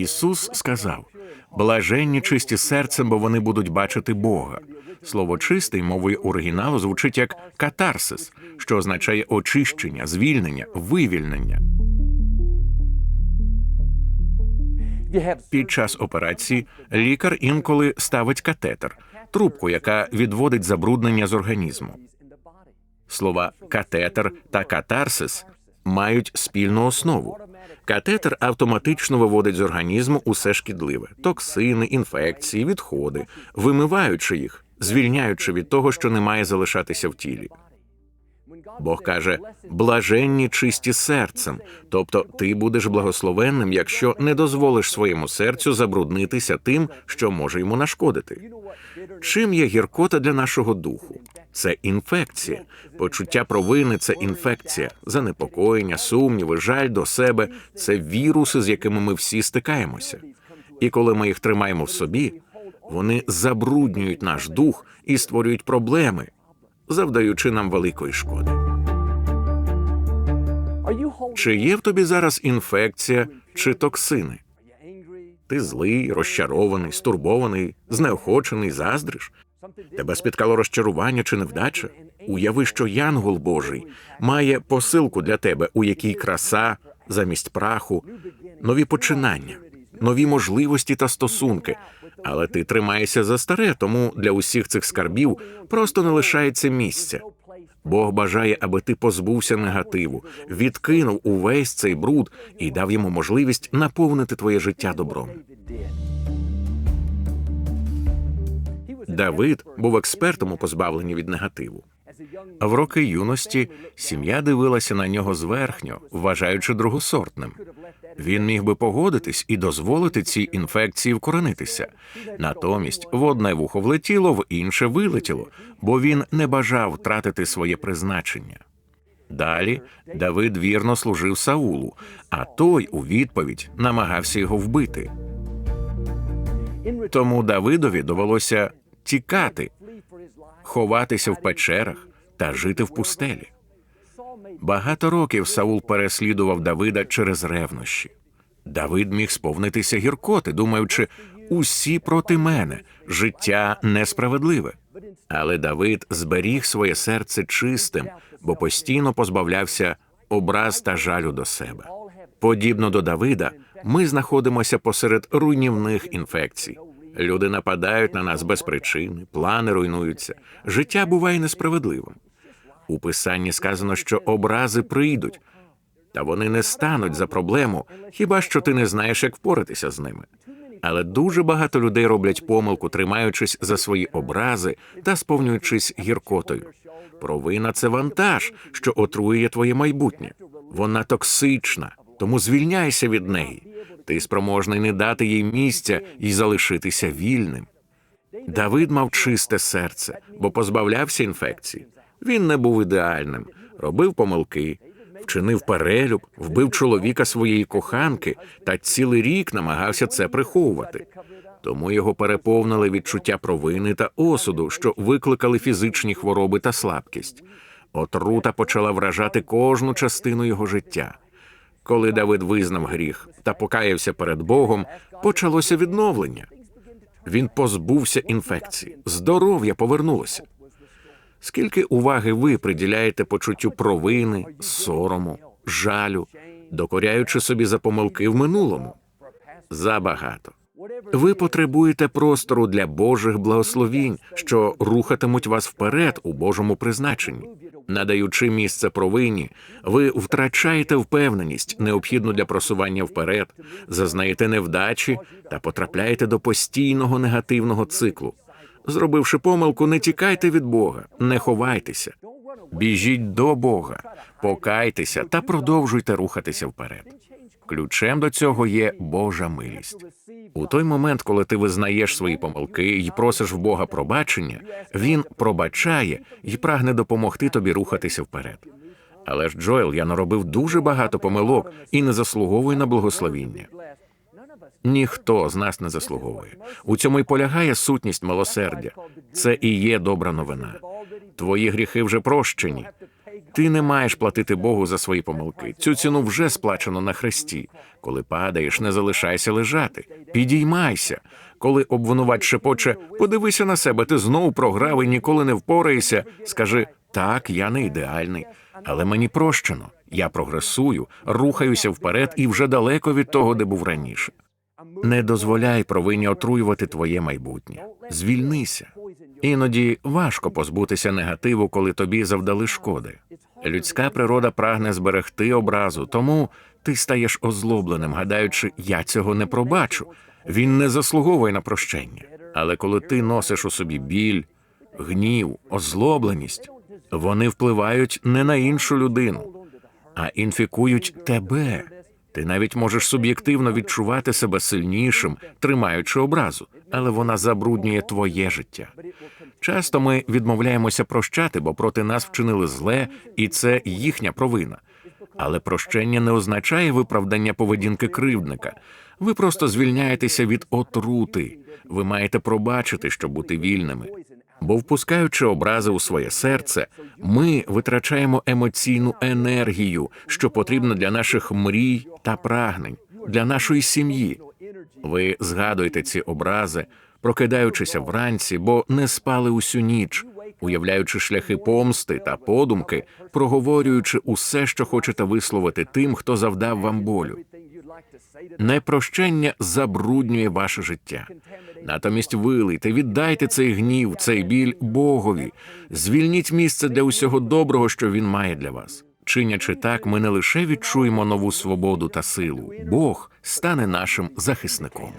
Ісус сказав: блаженні чисті серцем, бо вони будуть бачити Бога. Слово чистий мовою оригіналу звучить як катарсис, що означає очищення, звільнення, вивільнення. Під час операції лікар інколи ставить катетер, трубку, яка відводить забруднення з організму. Слова катетер та катарсис мають спільну основу. Катетер автоматично виводить з організму усе шкідливе: токсини, інфекції, відходи, вимиваючи їх, звільняючи від того, що не має залишатися в тілі. Бог каже: блаженні чисті серцем, тобто ти будеш благословенним, якщо не дозволиш своєму серцю забруднитися тим, що може йому нашкодити. Чим є гіркота для нашого духу? Це інфекція. Почуття провини це інфекція, занепокоєння, сумніви, жаль до себе це віруси, з якими ми всі стикаємося. І коли ми їх тримаємо в собі, вони забруднюють наш дух і створюють проблеми, завдаючи нам великої шкоди. Чи є в тобі зараз інфекція чи токсини? Ти злий, розчарований, стурбований, знеохочений, заздриш? Тебе спіткало розчарування чи невдача? Уяви, що Янгол Божий має посилку для тебе, у якій краса замість праху, нові починання, нові можливості та стосунки. Але ти тримаєшся за старе, тому для усіх цих скарбів просто не лишається місця. Бог бажає, аби ти позбувся негативу, відкинув увесь цей бруд і дав йому можливість наповнити твоє життя добром. Давид був експертом у позбавленні від негативу. В роки юності сім'я дивилася на нього зверхньо, вважаючи другосортним. Він міг би погодитись і дозволити цій інфекції вкоренитися. Натомість в одне вухо влетіло, в інше вилетіло, бо він не бажав втратити своє призначення. Далі Давид вірно служив Саулу, а той у відповідь намагався його вбити. Тому Давидові довелося тікати, ховатися в печерах та жити в пустелі. Багато років Саул переслідував Давида через ревнощі. Давид міг сповнитися гіркоти, думаючи, усі проти мене, життя несправедливе. Але Давид зберіг своє серце чистим, бо постійно позбавлявся образ та жалю до себе. Подібно до Давида, ми знаходимося посеред руйнівних інфекцій. Люди нападають на нас без причини, плани руйнуються. Життя буває несправедливим. У писанні сказано, що образи прийдуть, та вони не стануть за проблему, хіба що ти не знаєш, як впоратися з ними. Але дуже багато людей роблять помилку, тримаючись за свої образи та сповнюючись гіркотою. Провина це вантаж, що отруює твоє майбутнє. Вона токсична, тому звільняйся від неї. Ти спроможний не дати їй місця і залишитися вільним. Давид мав чисте серце, бо позбавлявся інфекцій. Він не був ідеальним, робив помилки, вчинив перелюб, вбив чоловіка своєї коханки та цілий рік намагався це приховувати. Тому його переповнили відчуття провини та осуду, що викликали фізичні хвороби та слабкість. Отрута почала вражати кожну частину його життя. Коли Давид визнав гріх та покаявся перед Богом, почалося відновлення. Він позбувся інфекції, здоров'я повернулося. Скільки уваги ви приділяєте почуттю провини, сорому, жалю, докоряючи собі за помилки в минулому? Забагато. Ви потребуєте простору для Божих благословінь, що рухатимуть вас вперед у Божому призначенні. Надаючи місце провині, ви втрачаєте впевненість, необхідну для просування вперед, зазнаєте невдачі та потрапляєте до постійного негативного циклу. Зробивши помилку, не тікайте від Бога, не ховайтеся, біжіть до Бога, покайтеся та продовжуйте рухатися вперед. Ключем до цього є Божа милість. У той момент, коли ти визнаєш свої помилки і просиш в Бога пробачення, він пробачає і прагне допомогти тобі рухатися вперед. Але ж Джоел, я наробив дуже багато помилок і не заслуговую на благословіння. Ніхто з нас не заслуговує. У цьому й полягає сутність милосердя. Це і є добра новина. Твої гріхи вже прощені. Ти не маєш платити Богу за свої помилки. Цю ціну вже сплачено на хресті. Коли падаєш, не залишайся лежати. Підіймайся. Коли обвинувач шепоче, подивися на себе, ти знову програв і ніколи не впораєшся. Скажи так, я не ідеальний, але мені прощено. Я прогресую, рухаюся вперед і вже далеко від того, де був раніше. Не дозволяй провині отруювати твоє майбутнє. Звільнися. Іноді важко позбутися негативу, коли тобі завдали шкоди. Людська природа прагне зберегти образу, тому ти стаєш озлобленим, гадаючи, я цього не пробачу. Він не заслуговує на прощення. Але коли ти носиш у собі біль, гнів, озлобленість, вони впливають не на іншу людину, а інфікують тебе. Ти навіть можеш суб'єктивно відчувати себе сильнішим, тримаючи образу, але вона забруднює твоє життя. Часто ми відмовляємося прощати, бо проти нас вчинили зле, і це їхня провина. Але прощення не означає виправдання поведінки кривдника. Ви просто звільняєтеся від отрути. Ви маєте пробачити, щоб бути вільними. Бо, впускаючи образи у своє серце, ми витрачаємо емоційну енергію, що потрібна для наших мрій та прагнень, для нашої сім'ї. Ви згадуєте ці образи, прокидаючися вранці, бо не спали усю ніч, уявляючи шляхи помсти та подумки, проговорюючи усе, що хочете висловити тим, хто завдав вам болю. Непрощення забруднює ваше життя. Натомість вилийте, віддайте цей гнів, цей біль Богові, звільніть місце для усього доброго, що він має для вас. Чинячи так, ми не лише відчуємо нову свободу та силу, Бог стане нашим захисником.